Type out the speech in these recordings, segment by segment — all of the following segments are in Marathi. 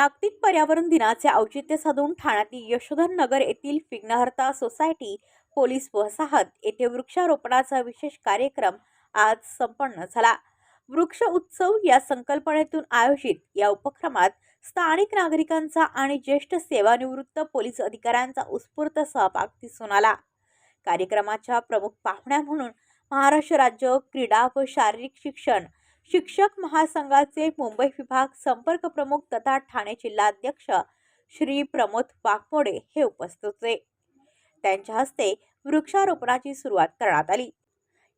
जागतिक पर्यावरण दिनाचे औचित्य साधून ठाण्यातील यशोधर नगर येथील फिग्नहर्ता सोसायटी पोलीस वसाहत येथे वृक्षारोपणाचा विशेष कार्यक्रम आज संपन्न झाला. वृक्ष उत्सव या संकल्पनेतून आयोजित या उपक्रमात स्थानिक नागरिकांचा आणि ज्येष्ठ सेवानिवृत्त पोलीस अधिकाऱ्यांचा उत्स्फूर्त सहभाग दिसून आला. कार्यक्रमाच्या प्रमुख पाहुण्या म्हणून महाराष्ट्र राज्य क्रीडा व शारीरिक शिक्षण शिक्षक महासंघाचे मुंबई विभाग संपर्क प्रमुख तथा ठाणे जिल्हाध्यक्ष श्री प्रमोद वाघमोडे हे उपस्थित होते. त्यांच्या हस्ते वृक्षारोपणाची सुरुवात करण्यात आली.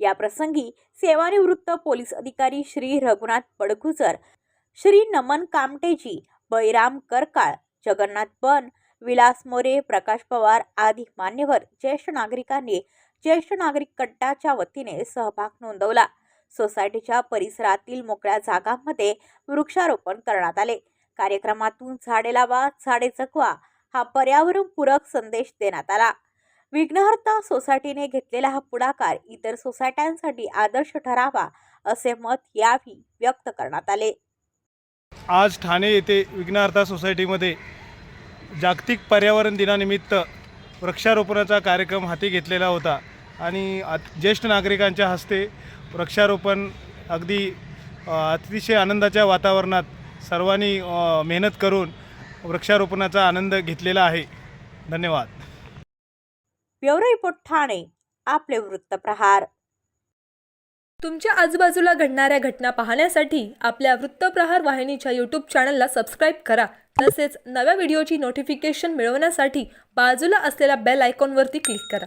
या प्रसंगी सेवानिवृत्त पोलीस अधिकारी श्री रघुनाथ बडगुजर श्री नमन कामटेजी बैराम करकाळ जगन्नाथ बन विलास मोरे प्रकाश पवार आदी मान्यवर ज्येष्ठ नागरिकांनी ज्येष्ठ नागरिक कट्टाच्या वतीने सहभाग नोंदवला. सोसायटीच्या परिसरातील मोकळ्या जागांमध्ये वृक्षारोपण करण्यात आले. कार्यक्रमातून झाडे लावा झाडे जगवा हा पर्यावरणपूरक संदेश देण्यात आला. विघ्नहर्ता सोसायटीने घेतलेला हा पुढाकार इतर सोसायट्यांसाठी आदर्श ठरावा असे मत यावेळी व्यक्त करण्यात आले. आज ठाणे येथे विघ्नहर्ता सोसायटीमध्ये जागतिक पर्यावरण दिनानिमित्त वृक्षारोपणाचा कार्यक्रम हाती घेतलेला होता. आणि ज्येष्ठ नागरिकांच्या हस्ते वृक्षारोपण अगदी अतिशय आनंदाच्या वातावरणात सर्वांनी मेहनत करून वृक्षारोपणाचा आनंद घेतलेला आहे. धन्यवाद. ब्युरो रिपोर्ट ठाणे आपले वृत्तप्रहार तुमच्या आजूबाजूला घडणाऱ्या घटना पाहण्यासाठी आपल्या वृत्तप्रहार वाहिनीच्या यूट्यूब चॅनलला सबस्क्राईब करा. तसेच नव्या व्हिडिओची नोटिफिकेशन मिळवण्यासाठी बाजूला असलेल्या बेल आयकॉनवरती क्लिक करा.